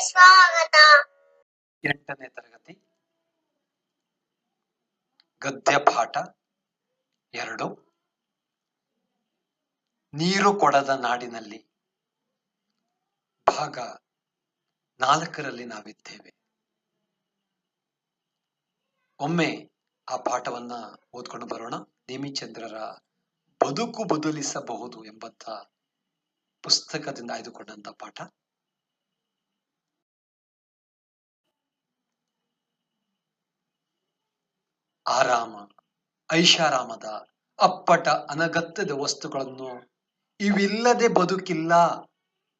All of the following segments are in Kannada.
ಸ್ವಾಗತ ಎಂಟನೇ ತರಗತಿ. ಗದ್ಯ ಪಾಠ ಎರಡು. ನೀರು ಕೊಡದ ನಾಡಿನಲ್ಲಿ ಭಾಗ ನಾಲ್ಕರಲ್ಲಿ ನಾವಿದ್ದೇವೆ. ಒಮ್ಮೆ ಆ ಪಾಠವನ್ನ ಓದ್ಕೊಂಡು ಬರೋಣ. ನೇಮಿಚಂದ್ರರ ಬದುಕು ಬದಲಿಸಬಹುದು ಎಂಬಂತ ಪುಸ್ತಕದಿಂದ ಆಯ್ದುಕೊಂಡಂತ ಪಾಠ. ಆರಾಮ, ಐಷಾರಾಮದ ಅಪ್ಪಟ ಅನಗತ್ಯದ ವಸ್ತುಗಳನ್ನು ಇವಿಲ್ಲದೆ ಬದುಕಿಲ್ಲ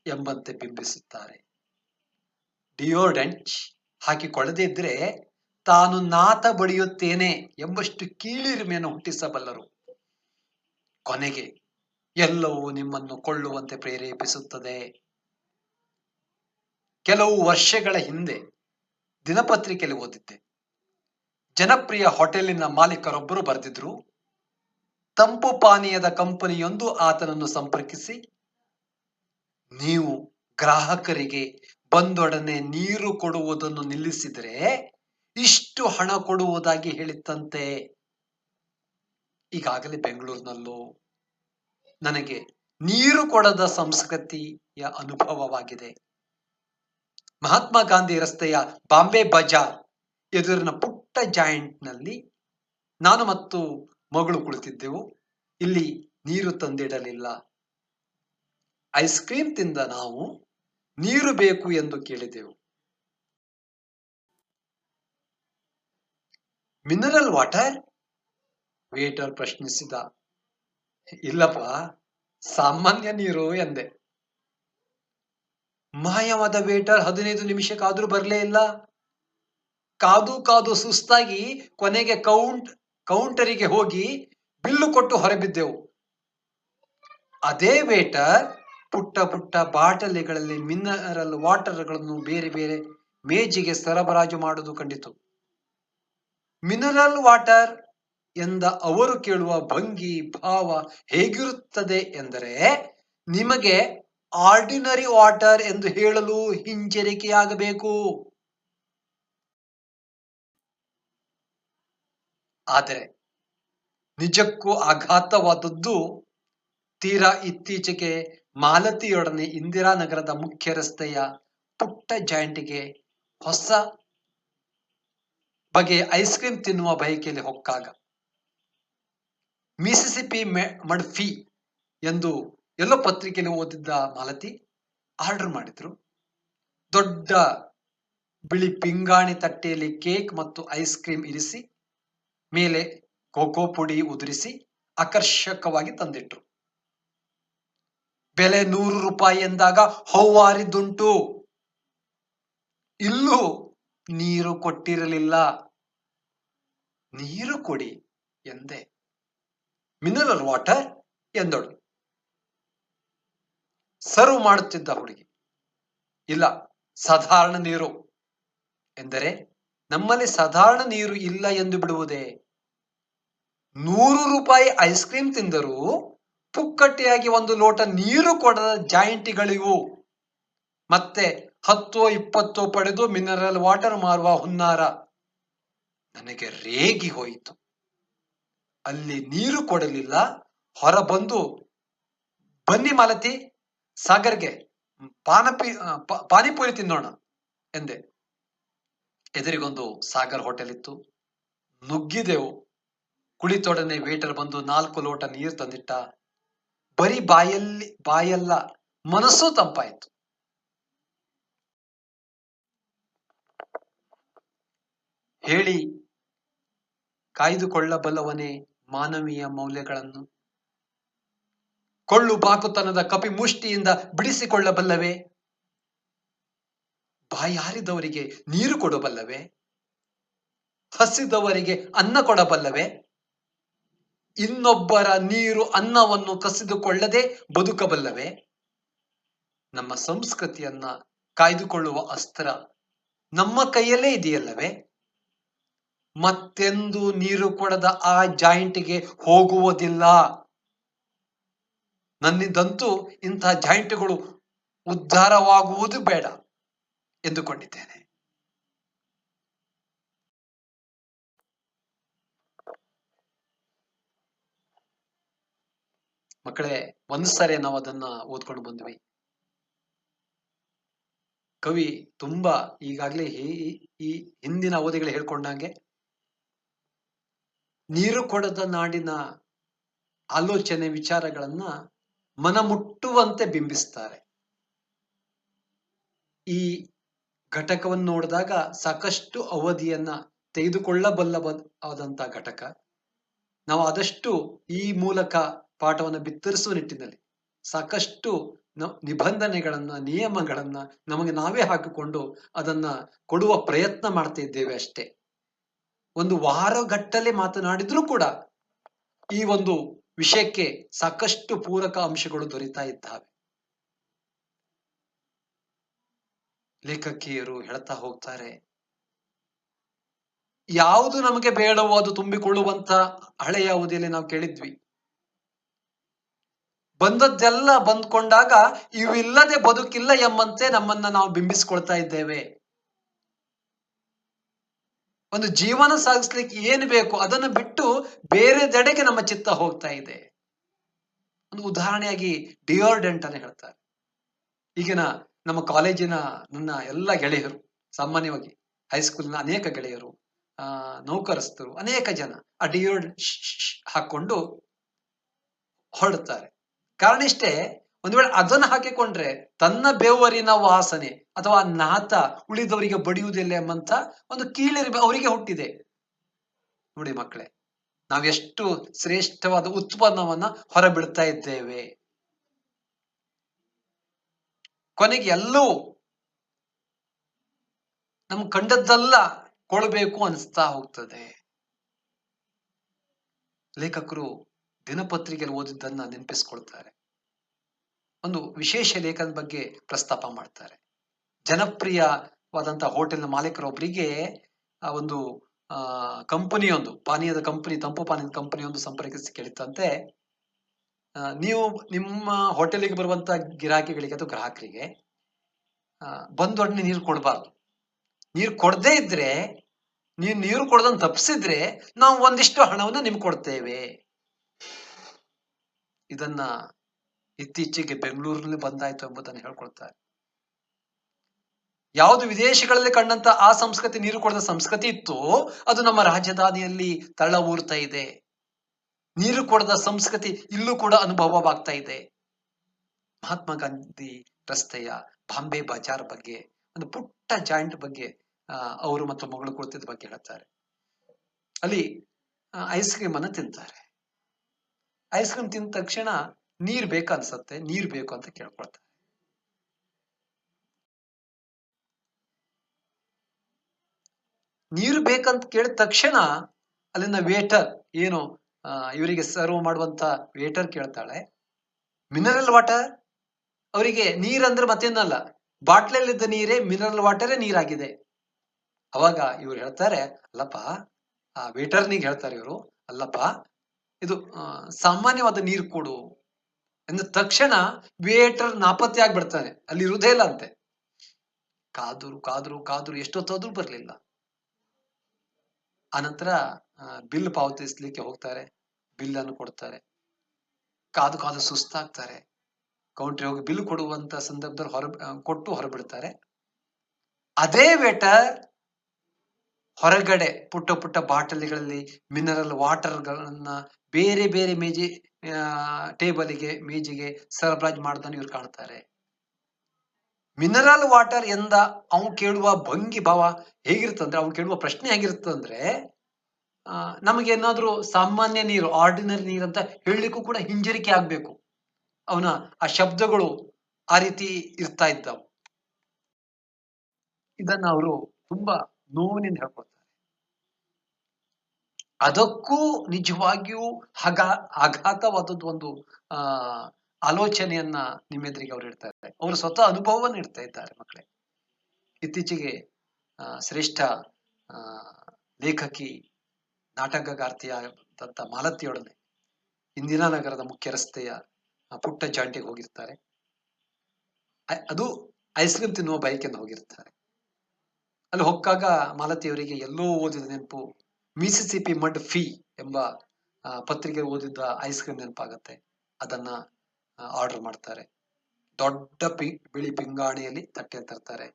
ಎಂಬಂತೆ ಬಿಂಬಿಸುತ್ತಾರೆ. ಡಿಯೋಡೆಂಟ್ ಹಾಕಿಕೊಳ್ಳದೇ ಇದ್ರೆ ತಾನು ನಾತ ಬಡಿಯುತ್ತೇನೆ ಎಂಬಷ್ಟು ಕೀಳಿರಿಮೆಯನ್ನು ಹುಟ್ಟಿಸಬಲ್ಲರು. ಕೊನೆಗೆ ಎಲ್ಲವೂ ನಿಮ್ಮನ್ನು ಕೊಳ್ಳುವಂತೆ ಪ್ರೇರೇಪಿಸುತ್ತದೆ. ಕೆಲವು ವರ್ಷಗಳ ಹಿಂದೆ ದಿನಪತ್ರಿಕೆಯಲ್ಲಿ ಓದಿದ್ದೆ. ಜನಪ್ರಿಯ ಹೋಟೆಲಿನ ಮಾಲೀಕರೊಬ್ಬರು ಬರೆದಿದ್ರು, ತಂಪು ಪಾನೀಯದ ಕಂಪನಿಯೊಂದು ಆತನನ್ನು ಸಂಪರ್ಕಿಸಿ, ನೀವು ಗ್ರಾಹಕರಿಗೆ ಬಂದೊಡನೆ ನೀರು ಕೊಡುವುದನ್ನು ನಿಲ್ಲಿಸಿದರೆ ಇಷ್ಟು ಹಣ ಕೊಡುವುದಾಗಿ ಹೇಳಿತ್ತಂತೆ. ಈಗಾಗಲೇ ಬೆಂಗಳೂರಿನಲ್ಲೂ. ನನಗೆ ನೀರು ಕೊಡದ ಸಂಸ್ಕೃತಿಯ ಅನುಭವವಾಗಿದೆ. ಮಹಾತ್ಮ ಗಾಂಧಿ ರಸ್ತೆಯ ಬಾಂಬೆ ಬಜಾರ್ ಎದುರಿನ ಪುಟ್ಟ ಜಾಯಿಂಟ್ನಲ್ಲಿ ನಾನು ಮತ್ತು ಮಗಳು ಕುಳಿತಿದ್ದೆವು. ಇಲ್ಲಿ ನೀರು ತಂದಿಡಲಿಲ್ಲ. ಐಸ್ ಕ್ರೀಮ್ ತಿಂದ ನಾವು ನೀರು ಬೇಕು ಎಂದು ಕೇಳಿದೆವು. Mineral water? ವೇಟರ್ ಪ್ರಶ್ನಿಸಿದ. ಇಲ್ಲಪ್ಪ, ಸಾಮಾನ್ಯ ನೀರು ಎಂದೆ. ಮಾಯವಾದ ವೇಟರ್ ಹದಿನೈದು ನಿಮಿಷಕ್ಕಾದ್ರೂ ಬರಲೇ ಇಲ್ಲ. ಕಾದು ಕಾದು ಸುಸ್ತಾಗಿ ಕೊನೆಗೆ ಕೌಂಟ್, ಕೌಂಟರಿಗೆ ಹೋಗಿ ಬಿಲ್ಲು ಕೊಟ್ಟು ಹೊರಬಿದ್ದೆವು. ಅದೇ ವೇಟರ್ ಪುಟ್ಟ ಪುಟ್ಟ ಬಾಟಲಿಗಳಲ್ಲಿ ಮಿನರಲ್ ವಾಟರ್ಗಳನ್ನು ಬೇರೆ ಬೇರೆ ಮೇಜಿಗೆ ಸರಬರಾಜು ಮಾಡುವುದು ಕಂಡಿತು. ಮಿನರಲ್ ವಾಟರ್ ಎಂದ ಅವರು ಕೇಳುವ ಭಂಗಿ ಭಾವ ಹೇಗಿರುತ್ತದೆ ಎಂದರೆ, ನಿಮಗೆ ಆರ್ಡಿನರಿ ವಾಟರ್ ಎಂದು ಹೇಳಲು ಹಿಂಜರಿಕೆಯಾಗಬೇಕು. ಆದರೆ ನಿಜಕ್ಕೂ ಆಘಾತವಾದದ್ದು ತೀರಾ ಇತ್ತೀಚೆಗೆ ಮಾಲತಿಯೊಡನೆ ಇಂದಿರಾನಗರದ ಮುಖ್ಯ ರಸ್ತೆಯ ಪುಟ್ಟ ಜಾಯಿಂಟಿಗೆ ಹೊಸ ಬಗೆಯ ಐಸ್ ಕ್ರೀಮ್ ತಿನ್ನುವ ಬಯಕೆಯಲ್ಲಿ ಹೊಕ್ಕಾಗ. ಮಿಸಿಸಿಪಿ ಮಡ್ಫಿ ಎಂದು ಎಲ್ಲೋ ಪತ್ರಿಕೆಯಲ್ಲಿ ಓದಿದ್ದ ಮಾಲತಿ ಆರ್ಡರ್ ಮಾಡಿದ್ರು. ದೊಡ್ಡ ಬಿಳಿ ಪಿಂಗಾಣಿ ತಟ್ಟೆಯಲ್ಲಿ ಕೇಕ್ ಮತ್ತು ಐಸ್ ಕ್ರೀಮ್ ಇರಿಸಿ ಮೇಲೆ ಕೋಕೋ ಪುಡಿ ಉದುರಿಸಿ ಆಕರ್ಷಕವಾಗಿ ತಂದಿಟ್ರು. ಬೆಲೆ ನೂರು ರೂಪಾಯಿ ಎಂದಾಗ ಹೌವಾರಿದ್ದುಂಟು ಇಲ್ಲೂ ನೀರು ಕೊಟ್ಟಿರಲಿಲ್ಲ. ನೀರು ಕೊಡಿ ಎಂದೆ. ಮಿನರಲ್ ವಾಟರ್ ಎಂದಳು. ಸರ್ವ್ ಮಾಡುತ್ತಿದ್ದ ಹುಡುಗಿ. ಇಲ್ಲ, ಸಾಧಾರಣ ನೀರು. ಎಂದರೆ ನಮ್ಮಲ್ಲಿ ಸಾಧಾರಣ ನೀರು ಇಲ್ಲ ಎಂದು ಬಿಡುವುದೇ? ನೂರು ರೂಪಾಯಿ ಐಸ್ ಕ್ರೀಮ್ ತಿಂದರೂ ಪುಕ್ಕಟ್ಟಿಯಾಗಿ ಒಂದು ಲೋಟ ನೀರು ಕೊಡದ ಜಾಯಿಂಟಿಗಳಿವು. ಮತ್ತೆ ಹತ್ತೋ ಇಪ್ಪತ್ತೋ ಪಡೆದು ಮಿನರಲ್ ವಾಟರ್ ಮಾರುವ ಹುನ್ನಾರ. ನನಗೆ ರೇಗಿ ಹೋಯಿತು. ಅಲ್ಲಿ ನೀರು ಕೊಡಲಿಲ್ಲ. ಹೊರ ಬಂದು ಬನ್ನಿ ಮಾಲತಿ, ಸಾಗರ್ಗೆ ಪಾನಪಿ ಪಾನಿಪುರಿ ತಿನ್ನೋಣ ಎಂದೆ. ಎದುರಿಗೊಂದು ಸಾಗರ್ ಹೋಟೆಲ್ ಇತ್ತು. ನುಗ್ಗಿದೆವು. ಕುಳಿತೊಡನೆ ವೇಟರ್ ಬಂದು ನಾಲ್ಕು ಲೋಟ ನೀರು ತಂದಿಟ್ಟ. ಬರೀ ಬಾಯಲ್ಲಿ, ಬಾಯಲ್ಲ, ಮನಸ್ಸು ತಂಪಾಯಿತು. ಹೇಳಿ, ಕಾಯ್ದುಕೊಳ್ಳಬಲ್ಲವನೇ ಮಾನವೀಯ ಮೌಲ್ಯಗಳನ್ನು. ಕೊಳ್ಳು ಬಾಕುತನದ ಕಪಿ ಮುಷ್ಟಿಯಿಂದ ಬಿಡಿಸಿಕೊಳ್ಳಬಲ್ಲವೇ? ಬಾಯಾರಿದವರಿಗೆ ನೀರು ಕೊಡಬಲ್ಲವೇ? ಹಸಿದವರಿಗೆ ಅನ್ನ ಕೊಡಬಲ್ಲವೇ? ಇನ್ನೊಬ್ಬರ ನೀರು ಅನ್ನವನ್ನು ಕಸಿದುಕೊಳ್ಳದೆ ಬದುಕಬಲ್ಲವೇ? ನಮ್ಮ ಸಂಸ್ಕೃತಿಯನ್ನ ಕಾಯ್ದುಕೊಳ್ಳುವ ಅಸ್ತ್ರ ನಮ್ಮ ಕೈಯಲ್ಲೇ ಇದೆಯಲ್ಲವೇ? ಮತ್ತೆಂದು ನೀರು ಕೊಡದ ಆ ಜಾಯಿಂಟ್ಗೆ ಹೋಗುವುದಿಲ್ಲ. ನನ್ನಿಂದಂತೂ ಇಂತಹ ಜಾಯಿಂಟ್ಗಳು ಉದ್ಧಾರವಾಗುವುದು ಬೇಡ ಎಂದುಕೊಂಡಿದ್ದೇನೆ. ಮಕ್ಕಳೇ, ಒಂದು ಸಾರಿ ನಾವು ಅದನ್ನ ಓದ್ಕೊಂಡು ಬಂದ್ವಿ. ಕವಿ ತುಂಬಾ ಈಗಾಗ್ಲೇ ಈ- ಹಿಂದಿನ ಅವಧಿಗಳು ಹೇಳ್ಕೊಂಡಂಗೆ ನೀರು ಕೊಡದ ನಾಡಿನ ಆಲೋಚನೆ ವಿಚಾರಗಳನ್ನ ಮನಮುಟ್ಟುವಂತೆ ಬಿಂಬಿಸ್ತಾರೆ. ಈ ಘಟಕವನ್ನು ನೋಡಿದಾಗ ಸಾಕಷ್ಟು ಅವಧಿಯನ್ನ ತೆಗೆದುಕೊಳ್ಳಬಲ್ಲವಾದಂತಹ ಘಟಕ. ನಾವು ಆದಷ್ಟು ಈ ಮೂಲಕ ಪಾಠವನ್ನು ಬಿತ್ತರಿಸುವ ನಿಟ್ಟಿನಲ್ಲಿ ಸಾಕಷ್ಟು ನಿಬಂಧನೆಗಳನ್ನ, ನಿಯಮಗಳನ್ನ ನಮಗೆ ನಾವೇ ಹಾಕಿಕೊಂಡು ಅದನ್ನ ಕೊಡುವ ಪ್ರಯತ್ನ ಮಾಡ್ತಾ ಇದ್ದೇವೆ ಅಷ್ಟೇ. ಒಂದು ವಾರಗಟ್ಟಲೆ ಮಾತನಾಡಿದ್ರೂ ಕೂಡ ಈ ಒಂದು ವಿಷಯಕ್ಕೆ ಸಾಕಷ್ಟು ಪೂರಕ ಅಂಶಗಳು ದೊರೀತಾ ಇದ್ದಾವೆ. ಲೇಖಕಿಯರು ಹೇಳ್ತಾ ಹೋಗ್ತಾರೆ, ಯಾವುದು ನಮಗೆ ಬೇಡವೋ ಅದು ತುಂಬಿಕೊಳ್ಳುವಂತ ಹಳೆಯ ಅವಧಿಯಲ್ಲಿ ನಾವು ಕೇಳಿದ್ವಿ. ಬಂದದ್ದೆಲ್ಲ ಬಂದ್ಕೊಂಡಾಗ ಇವಿಲ್ಲದೆ ಬದುಕಿಲ್ಲ ಎಂಬಂತೆ ನಮ್ಮನ್ನ ನಾವು ಬಿಂಬಿಸ್ಕೊಳ್ತಾ ಇದ್ದೇವೆ. ಒಂದು ಜೀವನ ಸಾಗಿಸ್ಲಿಕ್ಕೆ ಏನು ಬೇಕು ಅದನ್ನು ಬಿಟ್ಟು ಬೇರೆದೆಡೆಗೆ ನಮ್ಮ ಚಿತ್ತ ಹೋಗ್ತಾ ಇದೆ. ಒಂದು ಉದಾಹರಣೆಯಾಗಿ ಡಿಯೋರ್ಡೆಂಟ್ ಅಂತ ಹೇಳ್ತಾರೆ. ಈಗಿನ ನಮ್ಮ ಕಾಲೇಜಿನ ನನ್ನ ಎಲ್ಲ ಗೆಳೆಯರು, ಸಾಮಾನ್ಯವಾಗಿ ಹೈಸ್ಕೂಲ್ನ ಅನೇಕ ಗೆಳೆಯರು, ಆ, ನೌಕರಸ್ಥರು, ಅನೇಕ ಜನ ಆ ಡಿಯೋರ್ಡ್ ಹಾಕೊಂಡು ಹೊರಡ್ತಾರೆ. ಕಾರಣ ಇಷ್ಟೇ, ಒಂದು ವೇಳೆ ಅದನ್ನು ಹಾಕಿಕೊಂಡ್ರೆ ತನ್ನ ಬೆವರಿನ ವಾಸನೆ ಅಥವಾ ನಾತ ಉಳಿದವರಿಗೆ ಬಡಿಯುವುದಿಲ್ಲ ಎಂಬಂತ ಒಂದು ಕೀಳಿರಿ ಅವರಿಗೆ ಹುಟ್ಟಿದೆ. ನೋಡಿ ಮಕ್ಕಳೇ ನಾವೆಷ್ಟು ಶ್ರೇಷ್ಠವಾದ ಉತ್ಪನ್ನವನ್ನ ಹೊರಬಿಡ್ತಾ ಇದ್ದೇವೆ. ಕೊನೆಗೆ ಎಲ್ಲೂ ನಮ್ ಕಂಡದ್ದಲ್ಲ ಕೊಡಬೇಕು ಅನಿಸ್ತಾ ಹೋಗ್ತದೆ. ಲೇಖಕರು ದಿನಪತ್ರಿಕೆಯಲ್ಲಿ ಓದಿದ್ದನ್ನ ನೆನಪಿಸ್ಕೊಳ್ತಾರೆ. ಒಂದು ವಿಶೇಷ ಲೇಖನದ ಬಗ್ಗೆ ಪ್ರಸ್ತಾಪ ಮಾಡ್ತಾರೆ. ಜನಪ್ರಿಯವಾದಂತಹ ಹೋಟೆಲ್ನ ಮಾಲೀಕರೊಬ್ಬರಿಗೆ ಒಂದು ಕಂಪನಿಯೊಂದು, ಪಾನೀಯದ ಕಂಪನಿ, ತಂಪು ಪಾನೀಯದ ಕಂಪನಿಯೊಂದು ಸಂಪರ್ಕಿಸಿ ಕೇಳಿತಂತೆ ನೀವು ನಿಮ್ಮ ಹೋಟೆಲಿಗೆ ಬರುವಂತ ಗಿರಾಕಿಗಳಿಗೆ ಅಥವಾ ಗ್ರಾಹಕರಿಗೆ ಬಂದೊಡನೆ ನೀರು ಕೊಡಬಾರ್ದು. ನೀರು ಕೊಡದೇ ಇದ್ರೆ ನೀವು ನೀರು ಕೊಡೋದನ್ನ ತಪ್ಪಿಸಿದ್ರೆ ನಾವು ಒಂದಿಷ್ಟು ಹಣವನ್ನು ನಿಮ್ಗೆ ಕೊಡ್ತೇವೆ. ಇದನ್ನ ಇತ್ತೀಚೆಗೆ ಬೆಂಗಳೂರಿನಲ್ಲಿ ಬಂದಾಯ್ತು ಎಂಬುದನ್ನು ಹೇಳ್ಕೊಳ್ತಾರೆ ಯಾವುದು ವಿದೇಶಗಳಲ್ಲಿ ಕಂಡಂತ ಆ ಸಂಸ್ಕೃತಿ, ನೀರು ಕೊಡದ ಸಂಸ್ಕೃತಿ ಇತ್ತು, ಅದು ನಮ್ಮ ರಾಜಧಾನಿಯಲ್ಲಿ ತಳ ಊರ್ತಾ ಇದೆ. ನೀರು ಕೊಡದ ಸಂಸ್ಕೃತಿ ಇಲ್ಲೂ ಕೂಡ ಅನುಭವವಾಗ್ತಾ ಇದೆ. ಮಹಾತ್ಮ ಗಾಂಧಿ ರಸ್ತೆಯ ಬಾಂಬೆ ಬಜಾರ್ ಬಗ್ಗೆ, ಒಂದು ಪುಟ್ಟ ಜಾಯಿಂಟ್ ಬಗ್ಗೆ ಅವರು ಮತ್ತು ಮಗಳು ಕುಳಿತಿದ್ದ ಬಗ್ಗೆ ಹೇಳ್ತಾರೆ. ಅಲ್ಲಿ ಐಸ್ ಕ್ರೀಮ್ ಅನ್ನ ತಿಂತಾರೆ. ಐಸ್ ಕ್ರೀಮ್ ತಿಂದ ತಕ್ಷಣ ನೀರ್ ಬೇಕನ್ಸತ್ತೆ, ನೀರ್ ಬೇಕು ಅಂತ ಕೇಳ್ಕೊಳ್ತಾರೆ. ನೀರು ಬೇಕಂತ ಕೇಳಿದ ತಕ್ಷಣ ಅಲ್ಲಿನ ವೇಟರ್ ಏನು ಇವರಿಗೆ ಸರ್ವ್ ಮಾಡುವಂತ ವೇಟರ್ ಕೇಳ್ತಾಳೆ ಮಿನರಲ್ ವಾಟರ್ ಅವರಿಗೆ ನೀರಂದ್ರೆ ಮತ್ತೇನಲ್ಲ, ಬಾಟ್ಲಲ್ಲಿದ್ದ ನೀರೇ ಮಿನರಲ್ ವಾಟರೇ ನೀರಾಗಿದೆ. ಅವಾಗ ಇವ್ರು ಹೇಳ್ತಾರೆ, ಅಲ್ಲಪ್ಪ, ಆ ವೇಟರ್ನಿಗೆ ಹೇಳ್ತಾರೆ ಇವರು, ಅಲ್ಲಪ್ಪ ಇದು ಸಾಮಾನ್ಯವಾದ ನೀರು ಕೊಡು. ಎಂದ ತಕ್ಷಣ ವೇಟರ್ ನಾಪತ್ತೆ ಆಗ್ಬಿಡ್ತಾನೆ ಅಲ್ಲಿ ಇರುವುದೇ ಇಲ್ಲ ಅಂತೆ. ಕಾದ್ರು ಕಾದ್ರು ಕಾದ್ರು, ಎಷ್ಟೊತ್ತಾದ್ರೂ ಬರ್ಲಿಲ್ಲ. ಆನಂತರ ಬಿಲ್ ಪಾವತಿಸ್ಲಿಕ್ಕೆ ಹೋಗ್ತಾರೆ. ಬಿಲ್ ಅನ್ನು ಕೊಡ್ತಾರೆ. ಕಾದು ಕಾದು ಸುಸ್ತಾಗ್ತಾರೆ. ಕೌಂಟ್ರಿ ಹೋಗಿ ಬಿಲ್ ಕೊಡುವಂತ ಸಂದರ್ಭದಲ್ಲಿ ಹೊರ ಕೊಟ್ಟು ಹೊರಬಿಡ್ತಾರೆ. ಅದೇ ವೇಟರ್ ಹೊರಗಡೆ ಪುಟ್ಟ ಪುಟ್ಟ ಬಾಟಲಿಗಳಲ್ಲಿ ಮಿನರಲ್ ವಾಟರ್ಗಳನ್ನ ಬೇರೆ ಬೇರೆ ಮೇಜಿ ಟೇಬಲಿಗೆ ಮೇಜಿಗೆ ಸರಬರಾಜು ಮಾಡ್ದನ್ನು ಇವ್ರು ಕಾಣ್ತಾರೆ. ಮಿನರಲ್ ವಾಟರ್ ಎಂದ ಅವನು ಕೇಳುವ ಭಂಗಿ ಭಾವ ಹೇಗಿರ್ತಂದ್ರೆ ಅವ್ನು ಕೇಳುವ ಪ್ರಶ್ನೆ ಹೇಗಿರ್ತಂದ್ರೆ ಆ, ನಮಗೇನಾದ್ರೂ ಸಾಮಾನ್ಯ ನೀರು ಆರ್ಡಿನರಿ ನೀರು ಅಂತ ಹೇಳಲಿಕ್ಕೂ ಕೂಡ ಹಿಂಜರಿಕೆ ಆಗ್ಬೇಕು. ಅವನ ಆ ಶಬ್ದಗಳು ಆ ರೀತಿ ಇರ್ತಾ ಇದ್ದವು. ಇದನ್ನ ಅವರು ತುಂಬಾ ನೋವಿನಿಂದ ಹೇಳ್ಕೊಳ್ತಾರೆ ಅದಕ್ಕೂ ನಿಜವಾಗಿಯೂ ಹಗ, ಆಘಾತವಾದದ್ದು ಒಂದು, ಆ, ಆಲೋಚನೆಯನ್ನ ನಿಮ್ಮೆದುರಿಗೆ ಅವ್ರು ಇಡ್ತಾ ಇದ್ದಾರೆ ಅವರು ಸ್ವತಃ ಅನುಭವವನ್ನು ಇಡ್ತಾ ಇದ್ದಾರೆ ಮಕ್ಕಳೇ. ಇತ್ತೀಚೆಗೆ ಶ್ರೇಷ್ಠ ಲೇಖಕಿ ನಾಟಕಗಾರ್ತಿಯಾದಂಥ ಮಾಲತಿಯೊಡನೆ ಇಂದಿರಾ ನಗರದ ಮುಖ್ಯ ರಸ್ತೆಯ ಪುಟ್ಟ ಜಾಂಟಿಗೆ ಹೋಗಿರ್ತಾರೆ. ಅದು ಐಸ್ ಕ್ರೀಮ್ ತಿನ್ನುವ ಬೈಕಿಂದ ಹೋಗಿರ್ತಾರೆ. ಅಲ್ಲಿ ಹೊಕ್ಕಾಗ ಮಾಲತಿಯವರಿಗೆ ಎಲ್ಲೋ ಓದಿದ ನೆನಪು ಮಿಸಿಸಿಪಿ ಮಡ್ ಫೀ ಎಂಬ ಪತ್ರಿಕೆ ಓದಿದ್ದ ಐಸ್ ಕ್ರೀಮ್ ನೆನಪಾಗತ್ತೆ. ಅದನ್ನ ಆರ್ಡರ್ ಮಾಡ್ತಾರೆ. ದೊಡ್ಡ ಪಿ, ಬಿಳಿ ಪಿಂಗಾಣಿಯಲ್ಲಿ ತಟ್ಟೆ ತರ್ತಾರೆ.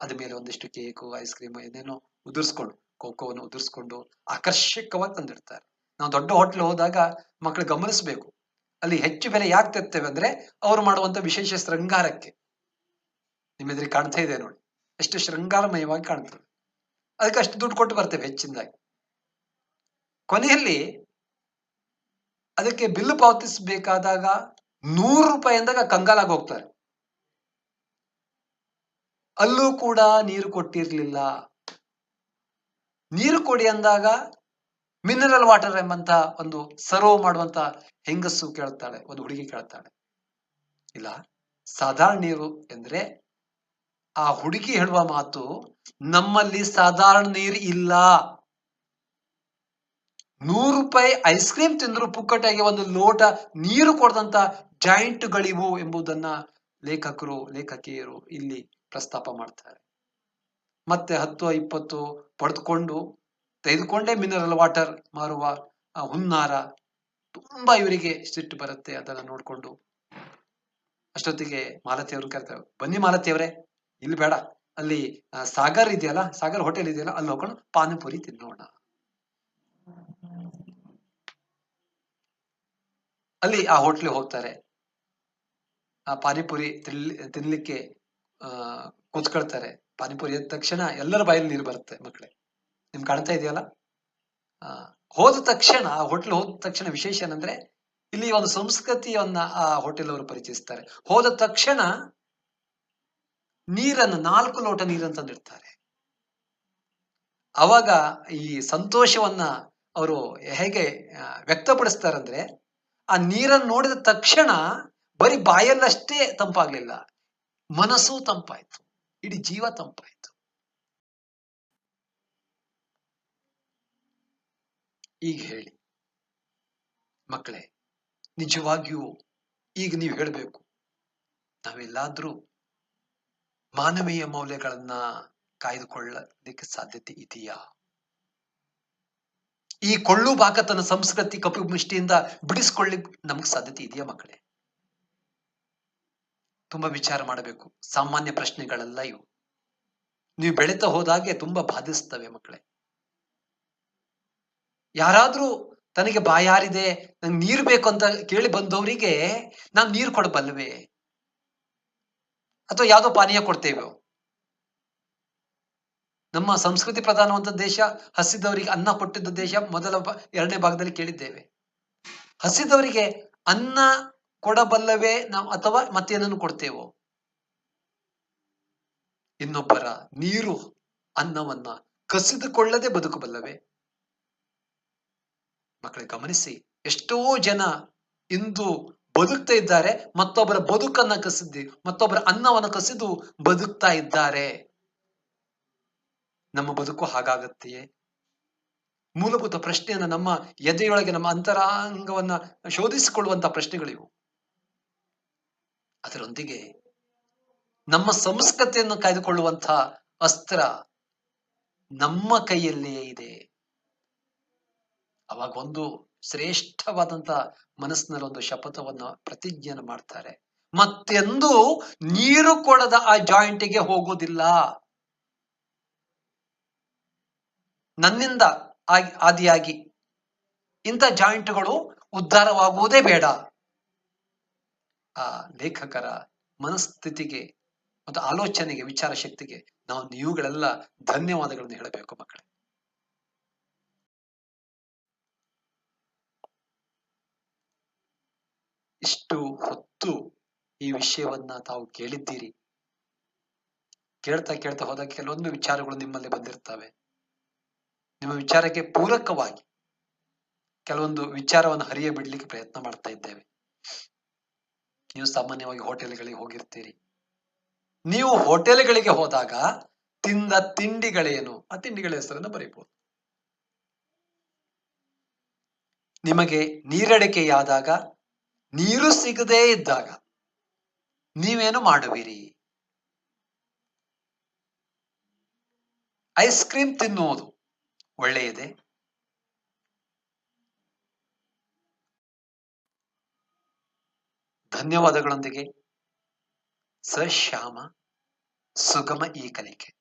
ಅದ ಮೇಲೆ ಒಂದಿಷ್ಟು ಕೇಕು ಐಸ್ ಕ್ರೀಮ್ ಏನೇನೋ ಉದುರಿಸ್ಕೊಂಡು ಕೋಕೋವನ್ನು ಉದುರಿಸ್ಕೊಂಡು ಆಕರ್ಷಕವಾಗಿ ತಂದಿರ್ತಾರೆ ನಾವು ದೊಡ್ಡ ಹೋಟ್ಲ್ ಹೋದಾಗ ಮಕ್ಕಳು ಗಮನಿಸಬೇಕು. ಅಲ್ಲಿ ಹೆಚ್ಚು ಬೆಲೆ ಯಾಕೆ ತೆತ್ತೇವೆ ಅಂದ್ರೆ ಅವ್ರು ಮಾಡುವಂತ ವಿಶೇಷ ಶೃಂಗಾರಕ್ಕೆ. ನಿಮ್ಮ ಎದುರಿಗೆ ಕಾಣ್ತಾ ಇದೆ ನೋಡಿ. ಎಷ್ಟು ಶೃಂಗಾರಮಯವಾಗಿ ಕಾಣ್ತದೆ. ಅದಕ್ಕೆ ಅಷ್ಟು ದುಡ್ಡು ಕೊಟ್ಟು ಬರ್ತೇವೆ ಹೆಚ್ಚಿನದಾಗಿ. ಕೊನೆಯಲ್ಲಿ ಅದಕ್ಕೆ ಬಿಲ್ ಪಾವತಿಸಬೇಕಾದಾಗ ನೂರು ರೂಪಾಯಿ ಅಂದಾಗ ಕಂಗಾಲಾಗಿ ಹೋಗ್ತಾರೆ. ಅಲ್ಲೂ ಕೂಡ ನೀರು ಕೊಟ್ಟಿರ್ಲಿಲ್ಲ. ನೀರು ಕೊಡಿ ಅಂದಾಗ ಮಿನರಲ್ ವಾಟರ್ ಎಂಬಂತ ಒಂದು ಸರ್ವ್ ಮಾಡುವಂತ ಹೆಂಗಸು ಕೇಳ್ತಾಳೆ, ಒಂದು ಹುಡುಗಿ ಕೇಳ್ತಾಳೆ, ಇಲ್ಲ, ಸಾಧಾರಣ ನೀರು ಎಂದ್ರೆ ಆ ಹುಡುಗಿ ಹೇಳುವ ಮಾತು, ನಮ್ಮಲ್ಲಿ ಸಾಧಾರಣ ನೀರು ಇಲ್ಲ. ನೂರು ರೂಪಾಯಿ ಐಸ್ ಕ್ರೀಮ್ ತಿಂದ್ರು ಪುಕ್ಕಟಾಗಿ ಒಂದು ಲೋಟ ನೀರು ಕೊಡದಂತ ಜಾಯಿಂಟ್ಗಳಿವು ಎಂಬುದನ್ನ ಲೇಖಕರು, ಲೇಖಕಿಯರು ಇಲ್ಲಿ ಪ್ರಸ್ತಾಪ ಮಾಡ್ತಾರೆ. ಮತ್ತೆ ಹತ್ತು, ಇಪ್ಪತ್ತು ಪಡೆದುಕೊಂಡು ತೆಗೆದುಕೊಂಡೇ ಮಿನರಲ್ ವಾಟರ್ ಮಾರುವ ಆ ಹುನ್ನಾರ ತುಂಬಾ ಇವರಿಗೆ ಸಿಟ್ಟು ಬರುತ್ತೆ. ಅದನ್ನ ನೋಡಿಕೊಂಡು ಅಷ್ಟೊತ್ತಿಗೆ ಮಾಲತಿಯವರು ಕರ್ತಾರೆ ಬನ್ನಿ ಮಾಲತಿಯವರೇ ಇಲ್ಲಿ ಬೇಡ. ಅಲ್ಲಿ ಸಾಗರ್ ಇದೆಯಲ್ಲ, ಸಾಗರ್ ಹೋಟೆಲ್ ಇದೆಯಲ್ಲ, ಅಲ್ಲಿ ಹೋಗ್ಕೊಂಡು ಪಾನಿಪುರಿ ತಿನ್ನೋಣ. ಅಲ್ಲಿ ಆ ಹೋಟ್ಲಿಗೆ ಹೋಗ್ತಾರೆ. ಆ ಪಾನಿಪುರಿ ತಿನ್ಲಿ, ತಿನ್ಲಿಕ್ಕೆ, ಆ, ಕೂತ್ಕೊಳ್ತಾರೆ. ಪಾನಿಪುರಿ ಎದ್ದ ತಕ್ಷಣ ಎಲ್ಲರ ಬಾಯಲ್ಲಿ ನೀರು ಬರುತ್ತೆ ಮಕ್ಕಳೇ. ನಿಮ್ ಕಾಣ್ತಾ ಇದೆಯಲ್ಲ? ಆ, ಹೋದ ತಕ್ಷಣ, ಆ ಹೋಟ್ಲ್ ಹೋದ ತಕ್ಷಣ ವಿಶೇಷ ಏನಂದ್ರೆ, ಇಲ್ಲಿ ಒಂದು ಸಂಸ್ಕೃತಿಯನ್ನ ಆ ಹೋಟೆಲ್ ಅವರು ಪರಿಚಯಿಸ್ತಾರೆ. ಹೋದ ತಕ್ಷಣ ನೀರನ್ನು ನಾಲ್ಕು ಲೋಟ ನೀರನ್ನು ತಂದಿರ್ತಾರೆ ಅವಾಗ ಈ ಸಂತೋಷವನ್ನ ಅವರು ಹೇಗೆ ವ್ಯಕ್ತಪಡಿಸ್ತಾರಂದ್ರೆ, ಆ ನೀರನ್ನು ನೋಡಿದ ತಕ್ಷಣ ಬರೀ ಬಾಯಲ್ಲಷ್ಟೇ ತಂಪಾಗ್ಲಿಲ್ಲ. ಮನಸ್ಸು ತಂಪಾಯ್ತು. ಇಡೀ ಜೀವ ತಂಪಾಯ್ತು. ಈಗ ಹೇಳಿ. ಮಕ್ಕಳೇ, ನಿಜವಾಗಿಯೂ ಈಗ ನೀವು ಹೇಳಬೇಕು, ನಾವೆಲ್ಲಾದ್ರೂ ಮಾನವೀಯ ಮೌಲ್ಯಗಳನ್ನ ಕಾಯ್ದುಕೊಳ್ಳಲಿಕ್ಕೆ ಸಾಧ್ಯತೆ ಇದೆಯಾ? ಈ ಕೊಳ್ಳು ಬಾಕತನ ಸಂಸ್ಕೃತಿ ಕಪಿ ಮುಷ್ಟಿಯಿಂದ ಬಿಡಿಸ್ಕೊಳ್ಳಿ ನಮ್ಗೆ ಸಾಧ್ಯತೆ ಇದೆಯಾ ಮಕ್ಕಳೇ? ತುಂಬಾ ವಿಚಾರ ಮಾಡಬೇಕು. ಸಾಮಾನ್ಯ ಪ್ರಶ್ನೆಗಳೆಲ್ಲ ಇವು. ನೀವು ಬೆಳೀತಾ ಹೋದಾಗೆ ತುಂಬಾ ಬಾಧಿಸ್ತವೆ ಮಕ್ಕಳೇ. ಯಾರಾದ್ರೂ ತನಗೆ ಬಾಯಾರಿದೆ, ನಂಗೆ ನೀರು ಬೇಕು ಅಂತ ಕೇಳಿ ಬಂದವರಿಗೆ ನಾನು ನೀರು ಕೊಡಬಲ್ಲವೇ ಅಥವಾ ಯಾವುದೋ ಪಾನೀಯ ಕೊಡ್ತೇವೆ. ನಮ್ಮ ಸಂಸ್ಕೃತಿ ಪ್ರಧಾನವಂತ ದೇಶ, ಹಸಿದವರಿಗೆ ಅನ್ನ ಕೊಟ್ಟಿದ್ದ ದೇಶ ಮೊದಲ ಎರಡನೇ ಭಾಗದಲ್ಲಿ ಕೇಳಿದ್ದೇವೆ. ಹಸಿದವರಿಗೆ ಅನ್ನ ಕೊಡಬಲ್ಲವೇ ನಾವು ಅಥವಾ ಮತ್ತೇನನ್ನು ಕೊಡ್ತೇವೋ? ಇನ್ನೊಬ್ಬರ ನೀರು, ಅನ್ನವನ್ನ ಕಸಿದುಕೊಳ್ಳದೆ ಬದುಕಬಲ್ಲವೇ? ಮಕ್ಕಳೇ ಗಮನಿಸಿ, ಎಷ್ಟೋ ಜನ ಇಂದು ಬದುಕ್ತಾ ಇದ್ದಾರೆ, ಮತ್ತೊಬ್ಬರ ಬದುಕನ್ನ ಕಸಿದ್ದು ಮತ್ತೊಬ್ಬರ ಅನ್ನವನ್ನು ಕಸಿದು ಬದುಕ್ತಾ ಇದ್ದಾರೆ. ನಮ್ಮ ಬದುಕು ಹಾಗಾಗತ್ತೆಯೇ? ಮೂಲಭೂತ ಪ್ರಶ್ನೆಯನ್ನ ನಮ್ಮ ಎದೆಯೊಳಗೆ, ನಮ್ಮ ಅಂತರಾಂಗವನ್ನ ಶೋಧಿಸಿಕೊಳ್ಳುವಂತ ಪ್ರಶ್ನೆಗಳಿವು ಅದರೊಂದಿಗೆ ನಮ್ಮ ಸಂಸ್ಕೃತಿಯನ್ನು ಕಾಯ್ದುಕೊಳ್ಳುವಂತಹ ಅಸ್ತ್ರ ನಮ್ಮ ಕೈಯಲ್ಲಿಯೇ ಇದೆ. ಅವಾಗ ಒಂದು ಶ್ರೇಷ್ಠವಾದಂತ ಮನಸ್ಸಿನಲ್ಲಿ ಒಂದು ಶಪಥವನ್ನ ಪ್ರತಿಜ್ಞೆಯನ್ನು ಮಾಡ್ತಾರೆ. ಮತ್ತೆಂದು ನೀರು ಕೊಡದ ಆ ಜಾಯಿಂಟಿಗೆ ಹೋಗೋದಿಲ್ಲ. ನನ್ನಿಂದ ಆಗಿ, ಆದಿಯಾಗಿ ಇಂಥ ಜಾಯಿಂಟ್ಗಳು ಉದ್ಧಾರವಾಗುವುದೇ ಬೇಡ. ಆ ಲೇಖಕರ ಮನಸ್ಥಿತಿಗೆ ಮತ್ತು ಆಲೋಚನೆಗೆ ವಿಚಾರ ಶಕ್ತಿಗೆ ನಾವು ನೀವುಗಳೆಲ್ಲ ಧನ್ಯವಾದಗಳನ್ನು ಹೇಳಬೇಕು ಮಕ್ಕಳೇ. ಇಷ್ಟು ಹೊತ್ತು ಈ ವಿಷಯವನ್ನ ತಾವು ಕೇಳಿದ್ದೀರಿ. ಕೇಳ್ತಾ ಕೇಳ್ತಾ ಹೋದಾಗ ಕೆಲವೊಂದು ವಿಚಾರಗಳು ನಿಮ್ಮಲ್ಲಿ ಬಂದಿರ್ತವೆ. ನಿಮ್ಮ ವಿಚಾರಕ್ಕೆ ಪೂರಕವಾಗಿ ಕೆಲವೊಂದು ವಿಚಾರವನ್ನು ಹರಿಯ ಬಿಡ್ಲಿಕ್ಕೆ ಪ್ರಯತ್ನ ಮಾಡ್ತಾ ಇದ್ದೇವೆ. ನೀವು ಸಾಮಾನ್ಯವಾಗಿ ಹೋಟೆಲ್ಗಳಿಗೆ ಹೋಗಿರ್ತೀರಿ. ನೀವು ಹೋಟೆಲ್ಗಳಿಗೆ ಹೋದಾಗ ತಿಂದ ತಿಂಡಿಗಳೇನು? ಆ ತಿಂಡಿಗಳ ಹೆಸರನ್ನು ಬರೀಬಹುದು. ನಿಮಗೆ ನೀರಡಿಕೆಯಾದಾಗ ನೀರು ಸಿಗದೇ ಇದ್ದಾಗ ನೀವೇನು ಮಾಡುವಿರಿ? ಐಸ್ ಕ್ರೀಮ್ ತಿನ್ನುವುದು ಒಳ್ಳೆಯದೇ? ಧನ್ಯವಾದಗಳೊಂದಿಗೆ ಶ್ಯಾಮ ಸುಗಮ ಈ ಕಲಿಕೆ.